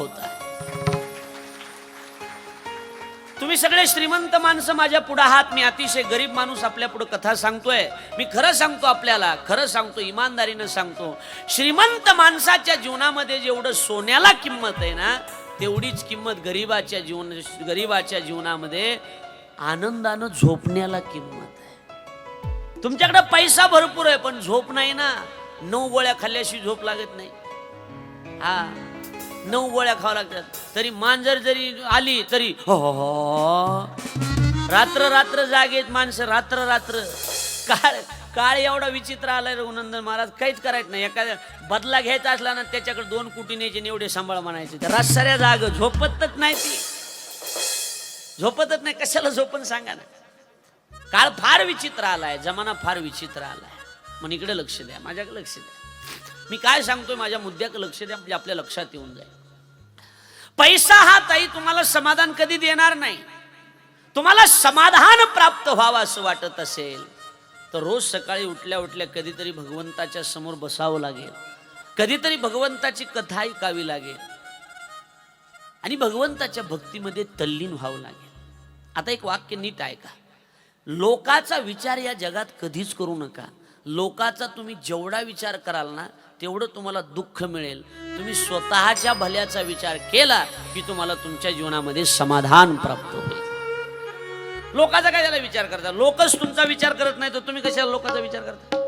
होता तुम्ही सगळे श्रीमंत माणसं माझ्या पुढे आहात. मी अतिशय गरीब माणूस आपल्या पुढे कथा सांगतोय. मी खरं सांगतो आपल्याला खरं सांगतो इमानदारीनं सांगतो. श्रीमंत माणसाच्या जीवनामध्ये जेवढं सोन्याला किंमत आहे ना तेवढीच किंमत गरीबाच्या जीवन गरीबाच्या जीवनामध्ये आनंदानं झोपण्याला किंमत आहे. तुमच्याकडे पैसा भरपूर आहे पण झोप नाही ना. नऊ गोळ्या खाल्ल्याशी झोप लागत नाही. हा. नऊ गोळ्या खावा लागतात. तरी मांजर जरी आली तरी हो, हो हो, रात्र रात्र जागेत माणसं रात्र रात्र. काळ काळ एवढा विचित्र आलाय रघुनंदन महाराज काहीच करायचं नाही. एखाद्या बदला घ्यायचा असला ना त्याच्याकडे दोन कुटी न्यायचे एवढे सांभाळ म्हणायचे. त्या रातसाऱ्या जाग झोपतच नाही ती. झोपतच नाही कशाला झोपन सांगा ना? काळ फार विचित्र आलाय जमाना फार विचित्र आलाय. मग इकडे लक्ष द्या माझ्याकडे लक्ष द्या. मी काय सांगतोय माझ्या मुद्द्याक लक्ष द्या म्हणजे आपल्या लक्षात येऊन जाईल. पैसा हा ताई तुम्हाला समाधान कधी देणार नाही. तुम्हाला समाधान प्राप्त व्हावं असं वाटत असेल तर रोज सकाळी उठल्या उठल्या कधीतरी भगवंताच्या समोर बसावं लागेल. कधीतरी भगवंताची कथा ऐकावी लागेल. आणि भगवंताच्या भक्तीमध्ये तल्लीन व्हावं लागेल. आता एक वाक्य नीट ऐका. लोकाचा विचार या जगात कधीच करू नका. लोकाचा तुम्ही जेवढा विचार कराल ना तेवढं तुम्हाला दुःख मिळेल. तुम्ही स्वतःच्या भल्याचा विचार केला की तुम्हाला तुमच्या जीवनामध्ये समाधान प्राप्त होईल. लोकाचा काय त्याला विचार करता? लोकच तुमचा विचार करत नाही तर तुम्ही कशाला लोकांचा विचार करता?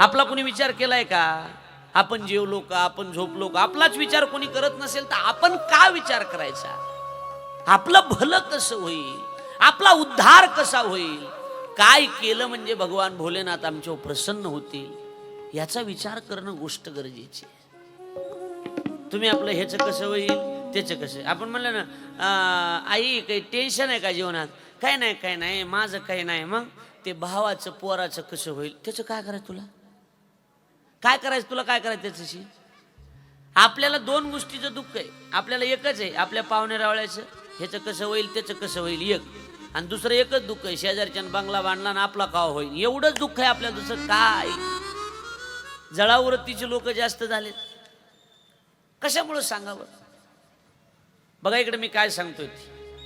आपला कोणी विचार केलाय का? आपण जेवलो का? आपण झोपलो का? आपलाच विचार कोणी करत नसेल तर आपण का विचार करायचा? आपलं भलं कसं होईल? आपला उद्धार कसा होईल? काय केलं म्हणजे भगवान भोलेनाथ आमच्यावर प्रसन्न होतील याचा विचार करणं गोष्ट गरजेची तुम्ही आपलं ह्याचं कसं होईल त्याचं कसं आपण म्हणलं ना आई काही टेन्शन आहे का जीवनात? काय नाही काय नाही माझं काही नाही. मग ते भावाचं पोराचं कसं होईल? त्याचं काय करायचं तुला? काय करायचं तुला? काय करायचं त्याच्याशी? आपल्याला दोन गोष्टीचं दुःख आहे. आपल्याला एकच आहे आपल्या पाहुणे रावळ्याचं. ह्याचं कसं होईल त्याचं कसं होईल? एक. आणि दुसरं एकच दुःख आहे शेजारच्यानं बंगला बांधला ना आपला काव होईल एवढंच दुःख आहे आपल्या दुसरं काय? जळावरतीचे लोक जास्त झालेत. कशामुळं सांगावं? बघा इकडे मी काय सांगतोय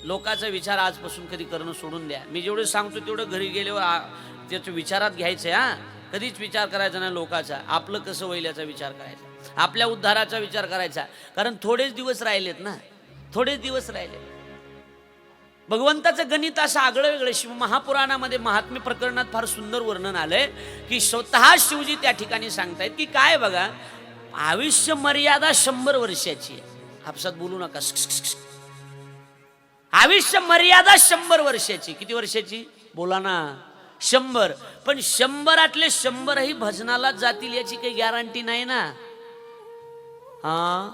लोकाचा विचार आजपासून कधी करणं सोडून द्या. मी जेवढं सांगतो तेवढं घरी गेल्यावर त्याच्या विचारात घ्यायचं हा. कधीच विचार करायचा नाही लोकाचा. आपलं कसं होईल याचा विचार करायचा. आपल्या उद्धाराचा विचार करायचा. कारण थोडेच दिवस राहिलेत ना. थोडेच दिवस राहिलेत. भगवंताचं गणित असं आगळं वेगळं शिव महापुराणामध्ये महात्म्य प्रकरणात फार सुंदर वर्णन आलंय की स्वतः शिवजी त्या ठिकाणी सांगतायत की काय बघा आयुष्य मर्यादा शंभर वर्षाची आहे. हापसात बोलू नका. आयुष्य मर्यादा शंभर वर्षाची. किती वर्षाची? बोला ना. शंभर. पण शंभरातले शंभरही भजनालाच जातील याची काही गॅरंटी नाही ना. हा?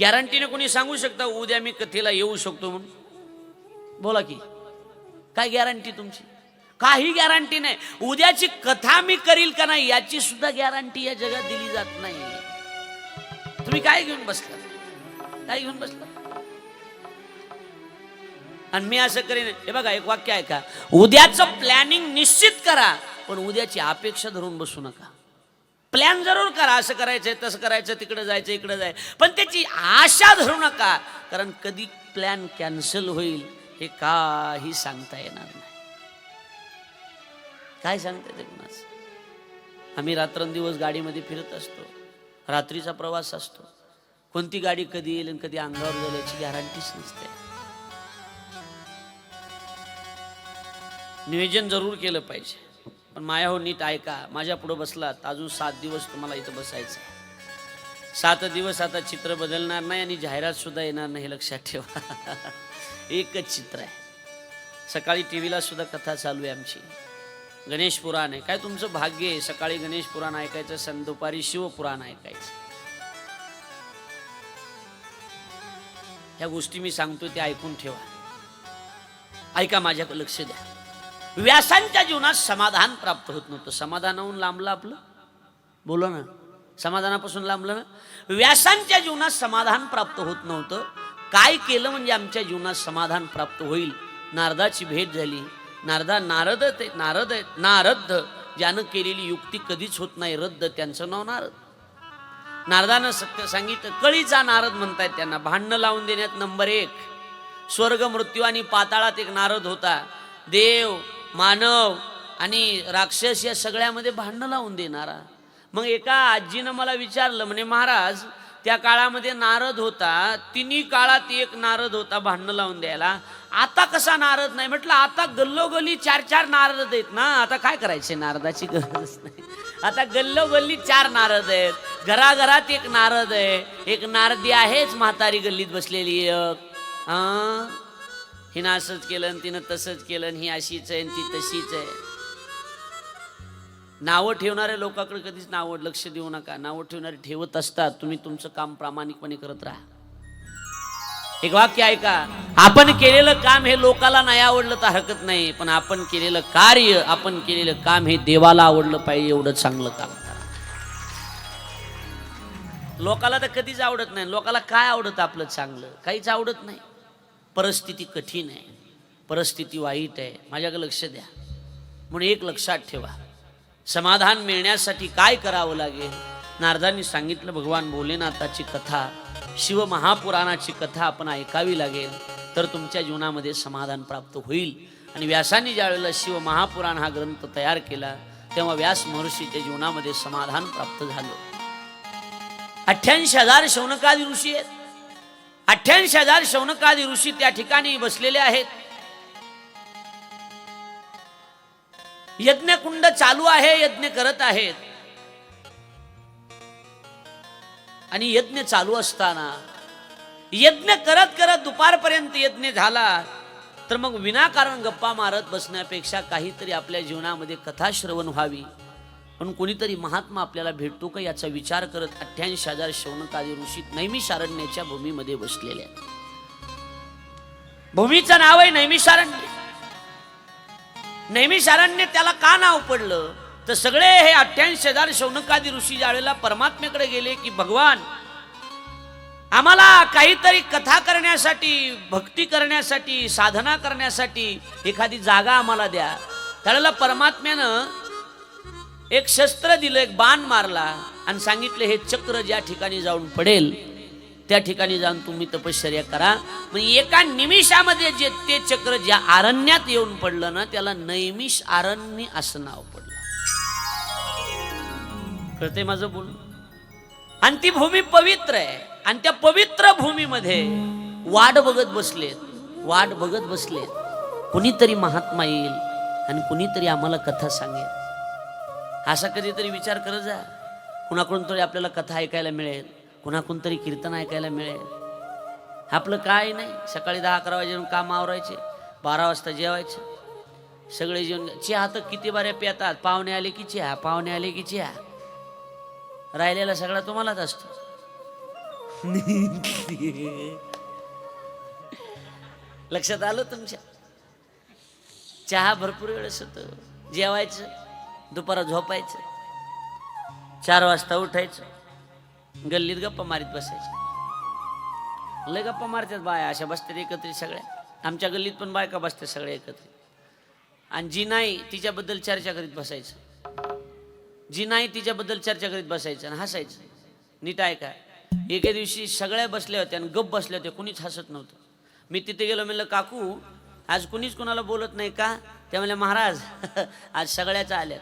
गॅरंटीने कोणी सांगू शकता उद्या मी कथेला येऊ शकतो म्हणून. बोला की काय गॅरंटी तुमची? काही गॅरंटी नाही. उद्याची कथा मी करील का नाही याची सुद्धा गॅरंटी या जगात दिली जात नाही. तुम्ही काय घेऊन बसला? काय घेऊन बसला? आणि मी असं करीन हे बघा एक वाक्य आहे का उद्याचं प्लॅनिंग निश्चित करा पण उद्याची अपेक्षा धरून बसू नका. प्लॅन जरूर करा असं करायचंय तसं करायचं तिकडे जायचं इकडे जायचं पण त्याची आशा धरू नका कारण कधी प्लॅन कॅन्सल होईल हे काही सांगता येणार नाही. काय सांगता येते कुणास आम्ही रात्रंदिवस गाडीमध्ये फिरत असतो. रात्रीचा प्रवास असतो. कोणती गाडी कधी येईल आणि कधी अंगावर जाईल याची गॅरंटीच नसते. नियोजन जरूर केलं पाहिजे. पण माया हो नीट ऐका माझ्या पुढं बसलात अजून सात दिवस तुम्हाला इथं बसायचं आहे. सात दिवस आता चित्र बदलणार नाही आणि जाहिरात सुद्धा येणार नाही हे लक्षात ठेवा. एकच चित्र आहे. सकाळी टी व्हीला सुद्धा कथा चालू आहे आमची. गणेश पुराण आहे. काय तुमचं भाग्य आहे? सकाळी गणेश पुराण ऐकायचं सं दुपारी शिवपुराण ऐकायचं. ह्या गोष्टी मी सांगतो ते ऐकून ठेवा. ऐका माझ्या लक्ष द्या. व्यासांच्या जीवनात समाधान प्राप्त होत नव्हतं. समाधानाहून लांबलं आपलं? बोला ना. समाधानापासून लांबलं ना? व्यासांच्या जीवनात समाधान प्राप्त होत नव्हतं. काय केलं म्हणजे आमच्या जीवनात समाधान प्राप्त होईल? नारदाची भेट झाली. नारदा नारद ते नारद आहेत नारद ज्यानं केलेली युक्ती कधीच होत नाही. रद्द त्यांचं नाव नारद. नारदानं सत्य सांगितलं कळीचा नारद म्हणतायत त्यांना. भांडणं लावून देण्यात नंबर एक. स्वर्ग मृत्यू आणि पाताळात एक नारद होता. देव मानव आणि राक्षस या सगळ्यामध्ये भांडणं लावून देणारा. मग एका आजीनं मला विचारलं म्हणे महाराज त्या काळामध्ये नारद होता तिन्ही काळात एक नारद होता भांडणं लावून द्यायला. आता कसा नारद नाही? म्हटलं आता गल्लोगल्ली चार चार नारद आहेत ना. आता काय करायचे नारदाची गरज नाही. आता गल्लोगल्ली चार नारद आहेत. घराघरात एक नारद आहे. एक नारदी आहेच म्हातारी गल्लीत बसलेली एक. हिनं असंच केलं तिनं तसंच केलं ही अशीच आहे आणि ती तशीच आहे. नावं ठेवणाऱ्या लोकांकडे कधीच नावं लक्ष देऊ नका. नावं ठेवणारे ठेवत असतात. तुम्ही तुमचं काम प्रामाणिकपणे करत राहा. एक वाक्य ऐका. आपण केलेलं काम हे लोकाला नाही आवडलं तर हरकत नाही पण आपण केलेलं कार्य आपण केलेलं काम हे देवाला आवडलं पाहिजे एवढं चांगलं काम लोकाला तर कधीच आवडत नाही. लोकाला काय आवडतं आपलं चांगलं? काहीच आवडत नाही. परिस्थिती कठीण आहे. परिस्थिती वाईट आहे. माझ्याकडे लक्ष द्या. म्हणून एक लक्षात ठेवा. समाधान मिळण्यासाठी काय करावं लागेल? नारदांनी सांगितलं भगवान भोलेनाथाची कथा शिव महापुराणाची कथा आपण ऐकावी लागेल तर तुमच्या जीवनामध्ये समाधान प्राप्त होईल. आणि व्यासांनी ज्यावेळेला शिव महापुराण हा ग्रंथ तयार केला तेव्हा व्यास महर्षीच्या जीवनामध्ये समाधान प्राप्त झालं. अठ्ठ्याऐंशी हजार शौनकादी ऋषी आहेत. अठ्ठ्याऐंशी हजार शौनकादी ऋषी त्या ठिकाणी बसलेले आहेत. यज्ञकुंड चालू आहे यज्ञ करत आहेत. आणि यज्ञ चालू असताना यज्ञ करत करत दुपारपर्यंत यज्ञ झाला तर मग विनाकारण गप्पा मारत बसण्यापेक्षा काहीतरी आपल्या जीवनामध्ये कथा श्रवण व्हावी. पण कोणीतरी महात्मा आपल्याला भेटतो का याचा विचार करत अठ्ठ्याऐंशी हजार शौनकादी ऋषी नैमिषारण्याच्या भूमीमध्ये बसलेल्या भूमीचं नाव आहे नैमिषारण्य नैमिषारण्य त्याला का नाव पडलं? तर सगळे हे अठ्ठ्याऐंशी हजार शौनकादी ऋषी ज्यावेळेला परमात्म्याकडे गेले की भगवान आम्हाला काहीतरी कथा करण्यासाठी भक्ती करण्यासाठी साधना करण्यासाठी एखादी जागा आम्हाला द्या. त्यावेळेला परमात्म्यानं एक शस्त्र दिलं एक बाण मारला आणि सांगितलं हे चक्र ज्या ठिकाणी जाऊन पडेल त्या ठिकाणी जाऊन तुम्ही तपश्चर्या करा. मग एका निमिषामध्ये जे ते चक्र ज्या आरण्यात येऊन पडलं ना त्याला नैमिष आरण्य असं नाव पडलं. कळते माझं बोल आणि ती भूमी पवित्र आहे. आणि त्या पवित्र भूमीमध्ये वाट बघत बसलेत. वाट बघत बसलेत. कुणीतरी महात्मा येईल आणि कुणीतरी आम्हाला कथा सांगेल. असा कधीतरी विचार करत जा. कुणाकडून तरी आपल्याला कथा ऐकायला मिळेल. कुणाकून तरी कीर्तन ऐकायला मिळेल. आपलं काय नाही. सकाळी दहा अकरा वाजेून काम आवरायचे बारा वाजता जेवायचे. सगळे जेवण चहा तर किती बाऱ्या पितात. पाहुणे आले की चहा पाहुणे आले की चहा. राहिलेला सगळा तुम्हालाच असतो. लक्षात आलं तुमच्या? चहा भरपूर वेळेस होतं. जेवायचं दुपारा झोपायचं चार वाजता उठायचं. गल्लीत गप्पा मारीत बसायचे. लय गप्पा मारतात बाया अशा बसतात एकत्रित सगळ्या. आमच्या गल्लीत पण बायका बसतात सगळ्या एकत्रित. आणि जी नाही तिच्याबद्दल चर्चा करीत बसायचं. जी नाही तिच्याबद्दल चर्चा करीत बसायचं आणि हसायचं. नीट ऐका एके दिवशी सगळ्या बसल्या होत्या आणि गप बसल्या होत्या कुणीच हसत नव्हतं. मी तिथे गेलो म्हणलं काकू आज कुणीच कुणाला बोलत नाही का? त्या म्हणल्या महाराज आज सगळ्याच आल्यात.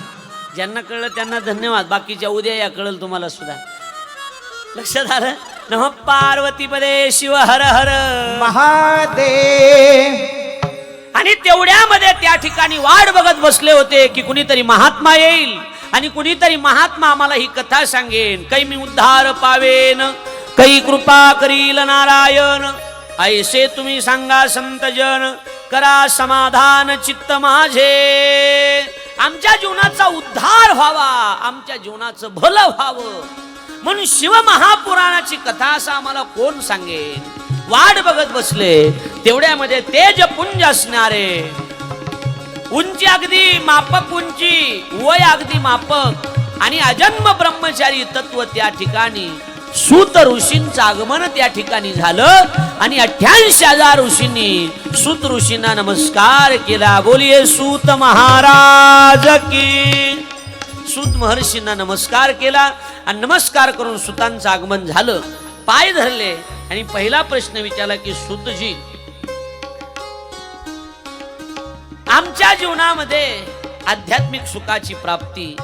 ज्यांना कळलं त्यांना धन्यवाद. बाकीच्या उद्या या कळलं तुम्हाला सुद्धा. लक्षात आलं? नम पार्वती पदे शिव हर हर. महादेव. आणि तेवढ्यामध्ये त्या ठिकाणी वाट बघत बसले होते की कुणीतरी महात्मा येईल आणि कुणीतरी महात्मा आम्हाला ही कथा सांगेन. काही मी उद्धार पावेन काही कृपा करील नारायण. ऐसे तुम्ही सांगा संतजन करा समाधान चित्त माझे. आमच्या जीवनाचा उद्धार व्हावा आमच्या जीवनाचं भलं व्हावं. म्हणून शिव महापुराणाची कथा असं आम्हाला कोण सांगेन वाट बघत बसले तेवढ्यामध्ये तेज पुंज असणारे. उंची अगदी मापक उंची वय अगदी मापक आणि अजन्म ब्रह्मचारी तत्व त्या ठिकाणी सूत ऋषींचं आगमन त्या ठिकाणी झालं आणि अठ्याऐंशी हजार ऋषींनी सूत ऋषींना नमस्कार केला. बोलिये सूत महाराज की. सूत महर्षींना नमस्कार केला आणि नमस्कार करून सुतांचं आगमन झालं. पाय धरले आणि पहिला प्रश्न विचारला की सुतजी आमच्या जीवनामध्ये आध्यात्मिक सुखाची प्राप्ती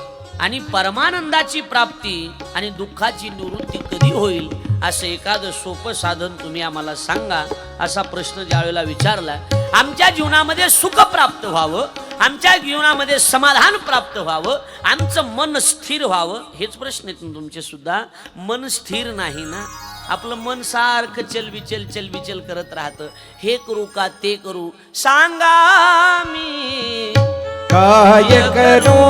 आणि परमानंदाची प्राप्ती आणि दुःखाची निवृत्ती कधी होईल असं एखादं सोपं साधन तुम्ही आम्हाला सांगा असा प्रश्न ज्यावेळेला विचारला आमच्या जीवनामध्ये सुख प्राप्त व्हावं आमच्या जीवनामध्ये समाधान प्राप्त व्हावं आमचं मन स्थिर व्हावं हेच प्रश्न आहेत तुमचे सुद्धा. मन स्थिर नाही ना? आपलं मन सारखं चलबिचल चलबिचल करत राहतं. हे करू का ते करू? सांगा मी. काय करू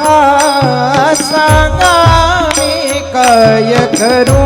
हा सांगा मी काय करू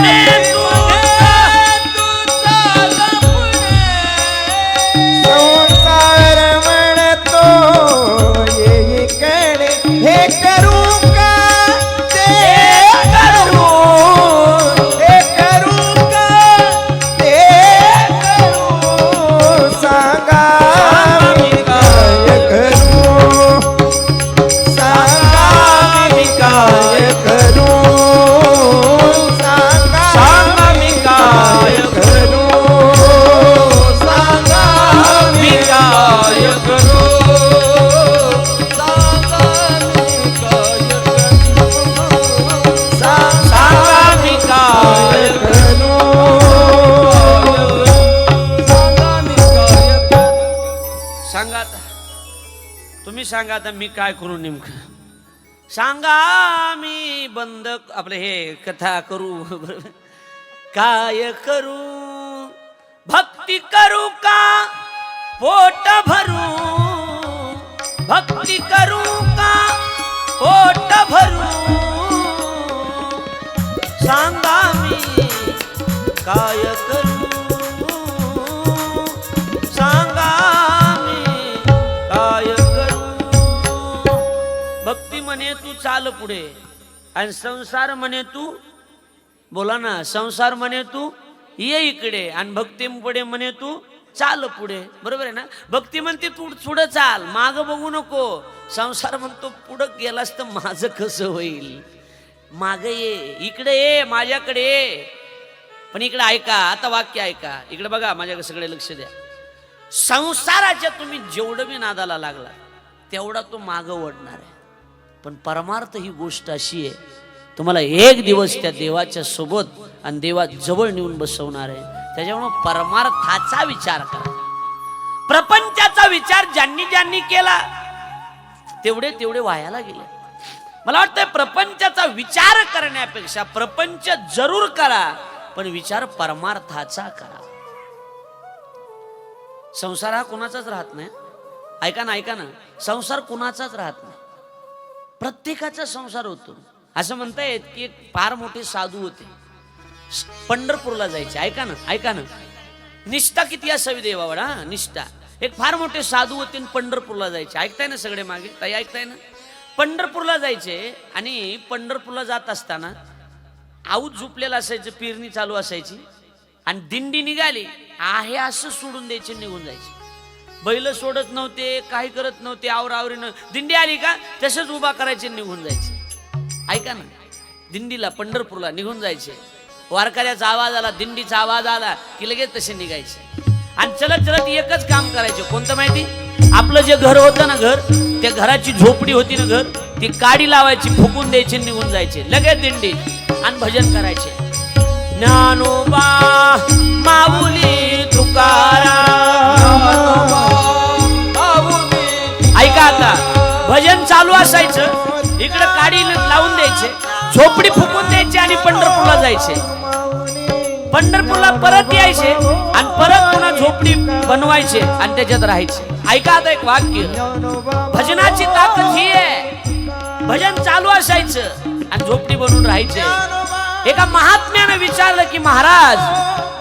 म्हणे आता मी काय करू नेमकं? सांगा मी बंद आपलं हे कथा करू काय करू? भक्ती करू का? पोट भरू? भक्ती करू का? पोट भरू? सांगा मी काय करू? तू चाल पुढे. आणि संसार म्हणे तू बोला ना संसार म्हणे तू ये इकडे. आणि भक्ती पुढे म्हणे तू चाल पुढे. बरोबर आहे ना? भक्ती म्हणते तू पुढं चाल माग बघू नको. संसार म्हणतो पुढं गेलास तर माझं कसं होईल? माग ये इकडे ये माझ्याकडे ये. पण इकडे ऐका आता वाक्य ऐका. इकडे बघा माझ्याकडे सगळे लक्ष द्या. संसाराच्या तुम्ही जेवढं मी नादाला लागला तेवढा तो मागं ओढणार आहे. पण परमार्थ ही गोष्ट अशी आहे तुम्हाला एक दिवस त्या देवाच्या सोबत आणि देवा जवळ नेऊन बसवणार आहे. त्याच्यामुळं परमार्थाचा विचार करा. प्रपंचाचा विचार ज्यांनी ज्यांनी केला तेवढे तेवढे वायाला गेले. मला वाटतं प्रपंचाचा विचार करण्यापेक्षा प्रपंच जरूर करा पण विचार परमार्थाचा करा. संसार हा कुणाचाच राहत नाही. ऐका ना ऐका ना. संसार कुणाचाच राहत नाही. प्रत्येकाचा संसार होतो. असं म्हणता येत की एक फार मोठे साधू होते. पंढरपूरला जायचे. ऐका ना ऐका ना. निष्ठा किती असावी देवावर हा? निष्ठा. एक फार मोठे साधू होते आणि पंढरपूरला जायचे. ऐकताय ना सगळे मागे? ताई ऐकताय ना? पंढरपूरला जायचे आणि पंढरपूरला जात असताना आऊत झोपलेलं असायचं पेरणी चालू असायची आणि दिंडी निघाली. आहे असं सोडून द्यायचे निघून जायचे. बैल सोडत नव्हते काही करत नव्हते आवरावरीनं दिंडी आली का तसंच उभा करायचे निघून जायचे. ऐका ना दिंडीला पंढरपूरला निघून जायचे. वारकऱ्याचा आवाज आला दिंडीचा आवाज आला की लगेच तसे निघायचे. आणि चलत चलत एकच काम करायचे. कोणतं माहिती? आपलं जे घर होतं ना घर त्या घराची झोपडी होती ना घर ती काडी लावायची फुकून द्यायची निघून जायचे. लगेच दिंडी आणि भजन करायचे. ज्ञानोबा माऊली तुकारा चालू असायचं. इकडे काडी लावून द्यायचे. झोपडी फुकून द्यायची आणि पंढरपूरला जायचे. पंढरपूरला परत यायचे आणि परत पुन्हा झोपडी बनवायचे आणि त्याच्यात राहायचे. ऐका आता एक वाक्य. भजनाची ताकद ही आहे. भजन चालू असायचं आणि झोपडी बनवून राहायचे. एका महात्म्यानं विचारलं की महाराज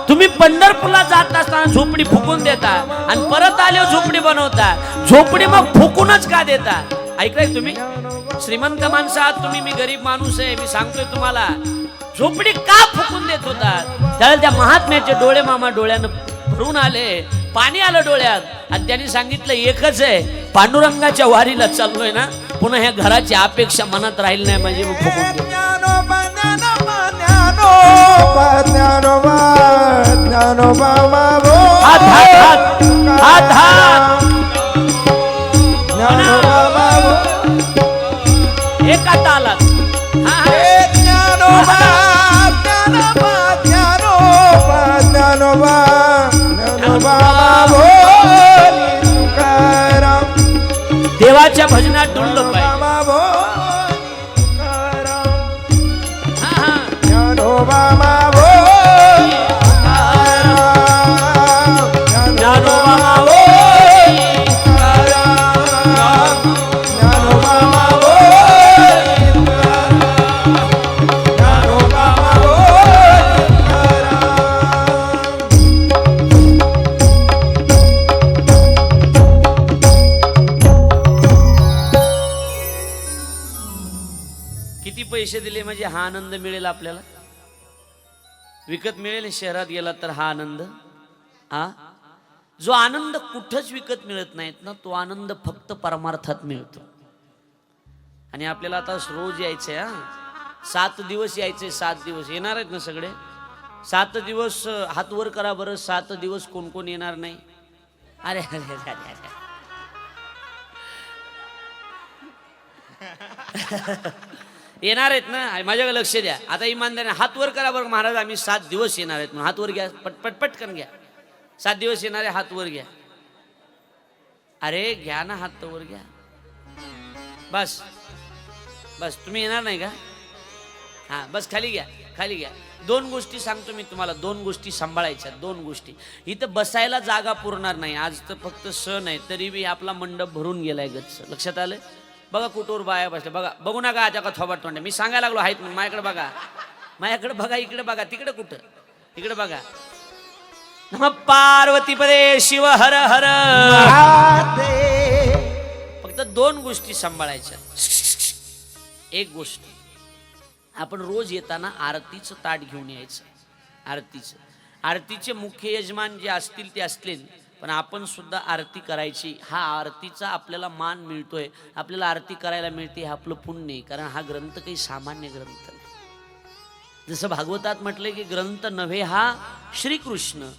तुम्ही पंढरपूरला जात असताना झोपडी फुकून देता आणि परत आले झोपडी बनवता. झोपडी मग फुकूनच का देता? ऐकलंय तुम्ही? श्रीमंत माणसं आहात तुम्ही मी गरीब माणूस आहे मी सांगतोय तुम्हाला. झोपडी का फुकून देत होता त्यावेळेला त्या महात्म्याचे डोळे मामा डोळ्यानं भरून आले. पाणी आलं डोळ्यात. आणि त्यांनी सांगितलं एकच आहे पांडुरंगाच्या वारीला चाललोय ना पुन्हा ह्या घराची अपेक्षा मनात राहील नाही म्हणजे मग फुकून ज्ञानोबा ज्ञानोबा ज्ञानोबा मागो तुकाराम देवाच्या भजनात डुललं पाहिजे हा आनंद मिळेल आपल्याला? विकत मिळेल शहरात गेला तर हा आनंद? हा? जो आनंद कुठंच विकत मिळत नाहीत ना तो आनंद फक्त परमार्थात मिळतो. आणि आपल्याला आता रोज यायचंय हा? सात दिवस यायचे सात दिवस. येणार आहेत ना सगळे? सात दिवस हातवर हात वर करा बरं सात दिवस कोण कोण येणार नाही? अरे अरे अरे अरे अरे. येणार आहेत ना? माझ्याकडे लक्ष द्या. आता इमानदारी हात वर करा बरं महाराज आम्ही सात दिवस येणार आहेत म्हणून. हात वर घ्या पटपट पटकन घ्या. सात दिवस येणारे हात वर घ्या. अरे घ्या ना हात वर घ्या. बस. बस तुम्ही येणार नाही का? हा बस खाली घ्या खाली घ्या. दोन गोष्टी सांगतो मी तुम्हाला दोन गोष्टी सांभाळायच्या दोन गोष्टी. इथं बसायला जागा पुरणार नाही. आज तर फक्त सण आहे तरी बी आपला मंडप भरून गेलाय गच्च. लक्षात आलं? बघा कुठवर बाया बसल्या. बघा बघू नका आता का थोबाट तोंड. मी सांगायला लागलो आहेत म्हणून माझ्याकडे बघा. माझ्याकडे बघा इकडे बघा तिकडे कुठं? इकडे बघा. नम पार्वती पदे शिव हर हर. फक्त दोन गोष्टी सांभाळायच्या. एक गोष्ट आपण रोज येताना आरतीचं ताट घेऊन यायचं. आरतीचं. आरतीचे मुख्य यजमान जे असतील ते असतील पण आपण सुद्धा आरती करायची. हा आरतीचा आपल्याला मान मिळतोय. आपल्याला आरती करायला मिळते हे आपलं पुण्य आहे. कारण हा ग्रंथ काही सामान्य ग्रंथ नाही. जसं भागवतात म्हटलं की ग्रंथ नव्हे हा श्रीकृष्ण.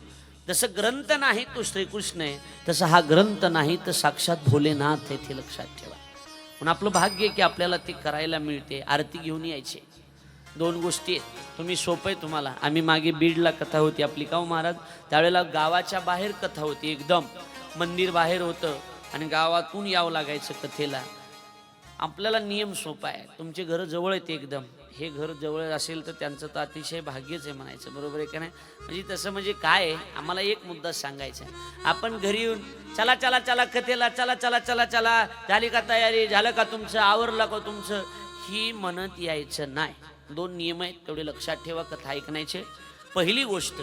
जसं ग्रंथ नाही तो श्रीकृष्ण आहे. तसं हा ग्रंथ नाही तर साक्षात भोलेनाथ आहे ते लक्षात ठेवा. पण आपलं भाग्य आहे की आपल्याला ते करायला मिळते. आरती घेऊन यायचे. दोन गोष्टी आहेत. तुम्ही सोपं आहे तुम्हाला. आम्ही मागे बीडला कथा होती आपली काव हो महाराज? त्यावेळेला गावाच्या बाहेर कथा होती एकदम. मंदिर बाहेर होतं आणि गावातून यावं लागायचं कथेला. आपल्याला नियम सोपा आहे. तुमचे घरं जवळ आहेत एकदम. हे घर जवळ असेल तर त्यांचं तर अतिशय भाग्यच आहे म्हणायचं. बरोबर आहे का नाही? म्हणजे तसं म्हणजे काय आहे? आम्हाला एक मुद्दा सांगायचा आहे. आपण घरी येऊन चला चला चला कथेला चला चला चला चला. झाली का तयारी? झालं का तुमचं? आवरलं का तुमचं? ही म्हणत यायचं नाही. दोन नियम आहेत तेवढे लक्षात ठेवा कथा ऐकण्याचे. पहिली गोष्ट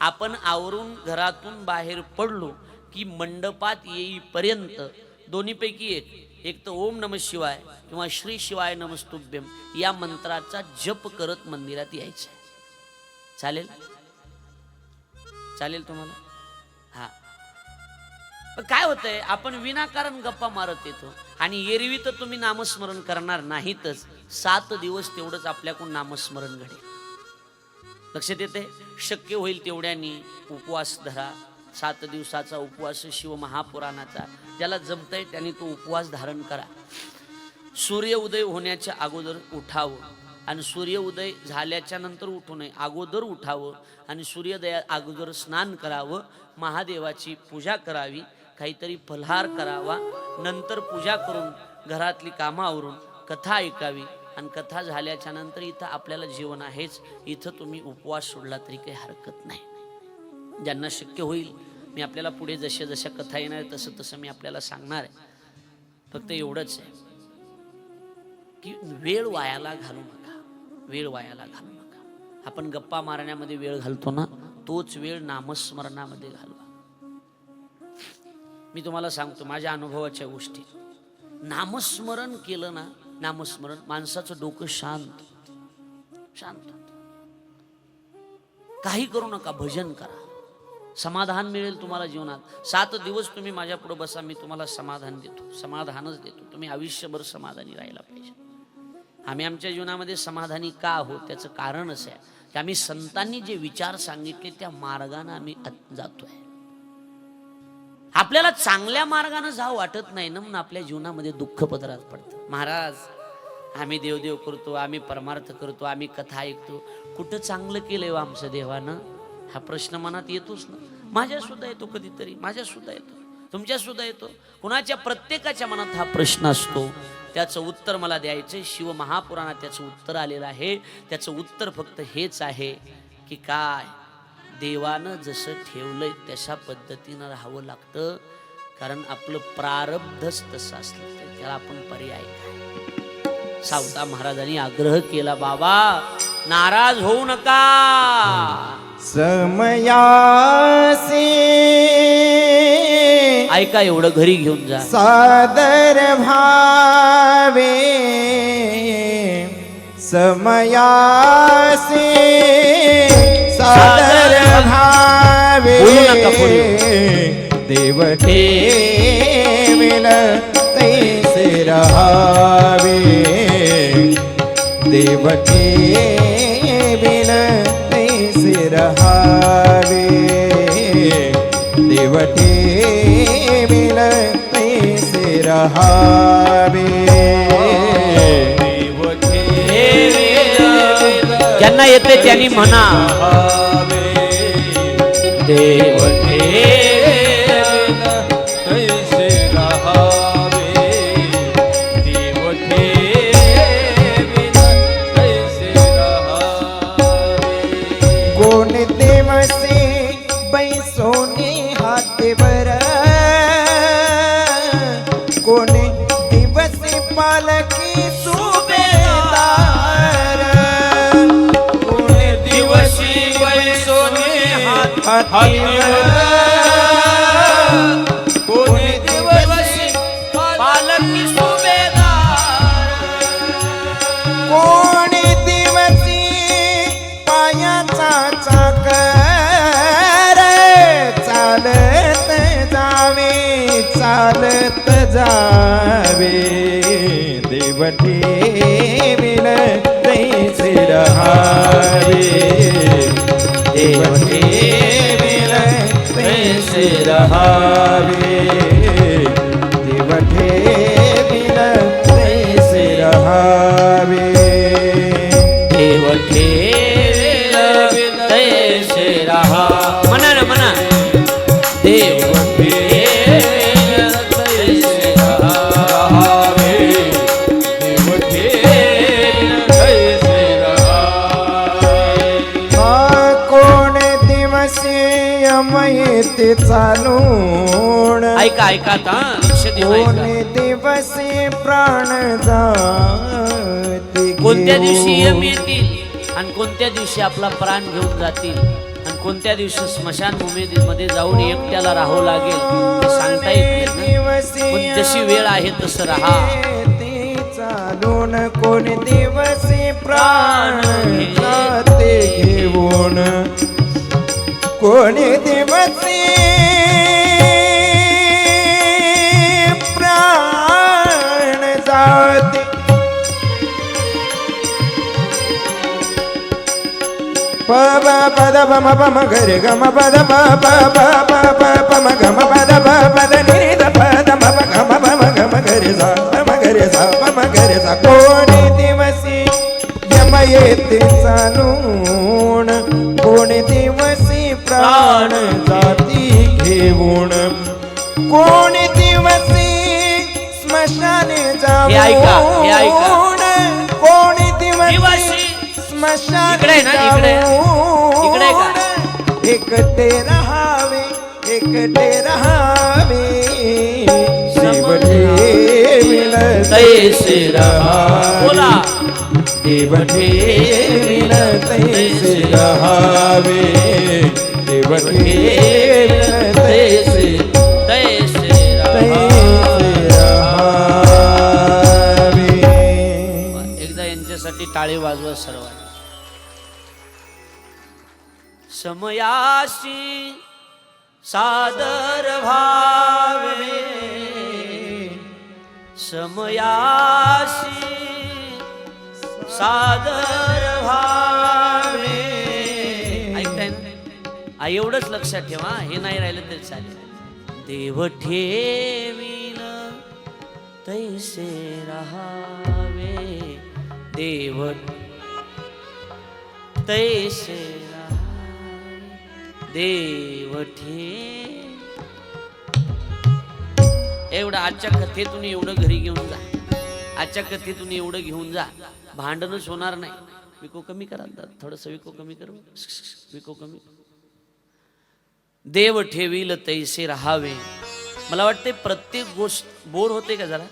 आपण आवरून घरातून बाहेर पडलो की मंडपात येईपर्यंत दोन्हीपैकी एक एक तर ओम नम शिवाय किंवा श्री शिवाय नमस्तुभ्यम या मंत्राचा जप करत मंदिरात यायचं. चालेल? चालेल तुम्हाला? हा. काय होतंय आपण विनाकारण गप्पा मारत येतो. आणि एरवी तर तुम्ही नामस्मरण करणार नाहीतच. सात दिवस तेवढंच आपल्याकडून नामस्मरण घडेल. लक्षात येते शक्य होईल तेवढ्यानी उपवास धरा. सात दिवसाचा उपवास शिव महापुराणाचा ज्याला जमतंय त्यांनी तो उपवास धारण करा. सूर्य उदय होण्याच्या अगोदर उठावं आणि सूर्य उदय झाल्याच्यानंतर उठू नये. अगोदर उठावं आणि सूर्योदया अगोदर स्नान करावं. महादेवाची पूजा करावी. काहीतरी फलहार करावा. नंतर पूजा करून घरातली कामं आवरून कथा ऐकावी. आणि कथा झाल्याच्यानंतर इथं आपल्याला जीवन आहेच. इथं तुम्ही उपवास सोडला तरी काही हरकत नाही. ज्यांना शक्य होईल मी आपल्याला पुढे जशा जशा कथा येणार आहे, तसं तसं मी आपल्याला सांगणार आहे. फक्त एवढंच आहे की वेळ वायाला घालू नका. वेळ वायाला घालू नका. आपण गप्पा मारण्यामध्ये वेळ घालतो ना? तोच वेळ नामस्मरणामध्ये घालवा. मी तुम्हाला सांगतो माझ्या अनुभवाच्या गोष्टी. नामस्मरण केलं ना नामस्मरण माणसाचं डोकं शांत. शांत. काही करू नका भजन करा. समाधान मिळेल तुम्हाला जीवनात. सात दिवस तुम्ही माझ्या पुढे बसा मी तुम्हाला समाधान देतो. समाधानच देतो. तुम्ही आयुष्यभर समाधानी राहायला पाहिजे. आम्ही आमच्या जीवनामध्ये समाधानी का आहोत त्याचं कारणच आहे. की आम्ही संतांनी जे विचार सांगितले त्या मार्गाने आम्ही जातो जातोय. आपल्याला चांगल्या मार्गाने जावं वाटत नाही ना म्हणून आपल्या जीवनामध्ये दुःख पदरात पडतं. महाराज आम्ही देवदेव करतो आम्ही परमार्थ करतो आम्ही कथा ऐकतो. कुठं चांगलं केलंय हो आमचं देवानं? हा प्रश्न मनात येतोच ना. माझ्या सुद्धा येतो कधीतरी माझ्या सुद्धा येतो. तुमच्या सुद्धा येतो. कुणाच्या प्रत्येकाच्या मनात हा प्रश्न असतो. त्याचं उत्तर मला द्यायचं शिव महापुराणात त्याचं उत्तर आलेलं आहे. त्याचं उत्तर फक्त हेच आहे की काय? देवानं जसं ठेवलंय तशा पद्धतीनं राहावं लागतं. कारण आपलं प्रारब्धच तसं असलं तर त्याला आपण पर्याय काय सावता महाराजांनी आग्रह केला बाबा नाराज होऊ नका. समयासी ऐका एवढं घरी घेऊन जा. सादर भावे समयासी भावे बोलू नका, बोलू. देव ठेविल तैसे रहावे देव ठेविल तैसे रहावे देव ठेविल तैसे रहावे देव ज्यांना येते त्यांनी म्हणा देव कोण दिवसे बैसोने हातेवर कोण दिवसे पालकी सुभेदार चालत जावे चालत जावे. देव तैसे रहावे देव रहावे देव चालून ऐका ऐका. आता लक्ष दिवसे प्राण कोणत्या दिवशी. यम येतील आणि कोणत्या दिवशी आपला प्राण घेऊन जातील? आणि कोणत्या दिवशी स्मशानमध्ये जाऊन एकट्याला राहावं लागेल सांगता येत नाही जशी वेळ आहे तसं राहा. ते चालून कोण दिवसे प्राण जाते घेऊन? कोण दिवसे प द प म प म ग रे ग म प द प प प प प प म ग म प द प प द नि रि द प द म प ग म प म ग म ग रे सा प म ग रे सा प म ग रे सा कोणी दिवसी यम येते चालून कोणी दिवसी प्राण जाती घेऊन कोणी दिवसी स्मशाने. जाऊन कोणी दिवसी इकडे आहे ना, इकडे. इकडे आहे का? जाऊन एकटे रहावे एकटे रहावे शिवटे मिल तैसे रहावे. बोला. रहावे तैसे तैसे रहावे एकदा यांच्यासाठी टाळी वाजवा सर्व समयाशी सादर भावे। समयाशी सादर भावे। ऐकताय ना एवढंच लक्षात ठेवा हे नाही राहिलं तरी चालेल. देव ठेवीन तैसे रहावे। देव तैसे देव ठे. एवढं आजच्या कथेतून एवढं घरी घेऊन जा. आजच्या कथेतून एवढं घेऊन जा. भांडणच होणार नाही. विको कमी करा थोडस विको कमी करू. विको कमी. देव ठेवील तैसे राहावे. मला वाटते प्रत्येक गोष्ट बोर होते का जरा?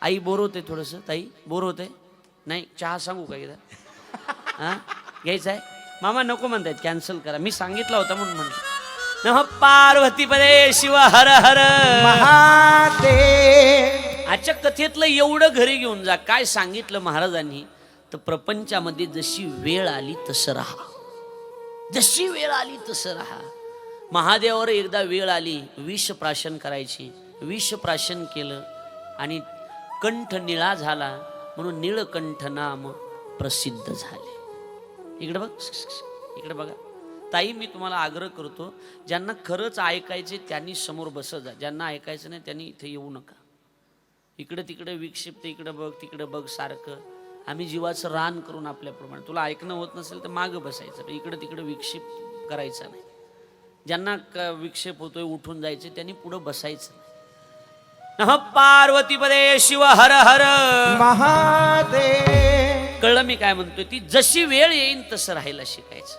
आई बोर होते थोडंसं. ताई बोर होते? नाही चहा सांगू का एकदा? हा? घ्यायचं आहे? मामा नको म्हणतायत कॅन्सल करा. मी सांगितलं होता म्हणून म्हणतो नमः पार्वती पदे शिव हर हर. महादेव. आजच्या कथेतलं एवढं घरी घेऊन जा. काय सांगितलं महाराजांनी? तर प्रपंचामध्ये जशी वेळ आली तसं राहा. जशी वेळ आली तसं राहा. महादेवावर एकदा वेळ आली विष प्राशन करायची. विष प्राशन केलं आणि कंठ निळा झाला म्हणून निळकंठ नाम प्रसिद्ध झाले. इकडे बघ इकडे बघा. ताई मी तुम्हाला आग्रह करतो ज्यांना खरंच ऐकायचे त्यांनी समोर बसत जा ज्यांना ऐकायचं नाही त्यांनी इथे येऊ नका. इकडे तिकडे विक्षिप्त इकडे बघ तिकडे बघ सारखं. आम्ही जीवाचं रान करून आपल्याप्रमाणे. तुला ऐकणं होत नसेल तर मागं बसायचं. इकडे तिकडे विक्षेप करायचं नाही. ज्यांना क- विक्षेप होतोय उठून जायचे त्यांनी पुढं बसायचं नाही. नमः पार्वती पदे शिव हर हर. महादेव. कळलं मी काय म्हणतोय? ती जशी वेळ येईन तसं राहायला शिकायचं.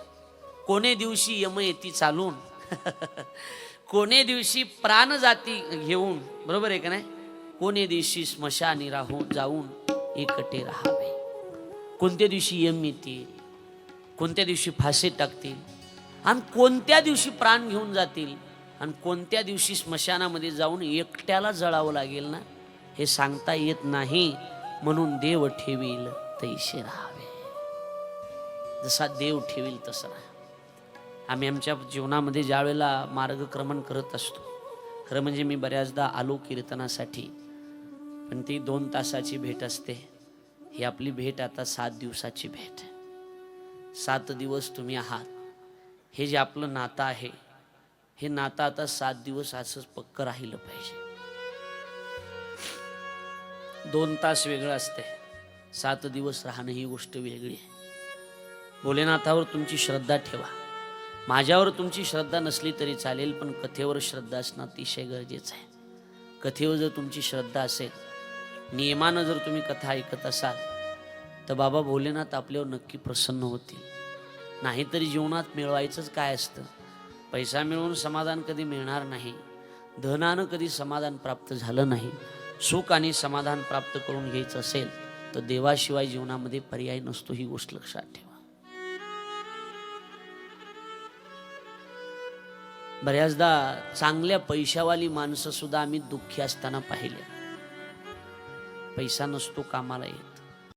कोणे दिवशी यम येती चालून? कोणे दिवशी प्राण जाती घेऊन? बरोबर आहे का नाही? कोणे दिवशी स्मशानी राहून जाऊन एकटे राहावे. कोणत्या दिवशी यम येतील? कोणत्या दिवशी फासे टाकतील? आणि कोणत्या दिवशी प्राण घेऊन जातील? आणि कोणत्या दिवशी स्मशानामध्ये जाऊन एकट्याला जळावं लागेल ना? हे सांगता येत नाही म्हणून देव ठेवील. तैसे राहावे. जसा देव ठेवील तसं. राहा आम्ही आमच्या जीवनामध्ये ज्या वेळेला मार्गक्रमण करत असतो खरं म्हणजे मी बऱ्याचदा आलो कीर्तनासाठी पण ती दोन तासाची भेट असते. ही आपली भेट आता सात दिवसाची भेट. सात दिवस तुम्ही आहात. हे जे आपलं नातं आहे हे नातं आता सात दिवस असंच पक्क राहिलं पाहिजे. दोन तास वेगळं असते. सात दिवस राहणं ही गोष्ट वेगळी आहे. भोलेनाथावर तुमची श्रद्धा ठेवा. माझ्यावर तुमची श्रद्धा नसली तरी चालेल पण कथेवर श्रद्धा असणं अतिशय गरजेचं आहे. कथेवर जर तुमची श्रद्धा असेल नियमानं जर तुम्ही कथा ऐकत असाल तर बाबा भोलेनाथ आपल्यावर नक्की प्रसन्न होतील. नाहीतरी जीवनात मिळवायचंच काय असतं? पैसा मिळवून समाधान कधी मिळणार नाही. धनानं कधी समाधान प्राप्त झालं नाही. सुख आणि समाधान प्राप्त करून घ्यायचं असेल तर देवाशिवाय जीवनामध्ये पर्याय नसतो ही गोष्ट लक्षात ठेवा. बऱ्याचदा चांगल्या पैशावाली माणसं सुद्धा आम्ही दुःखी असताना पाहिले पैसा नसतो कामाला येत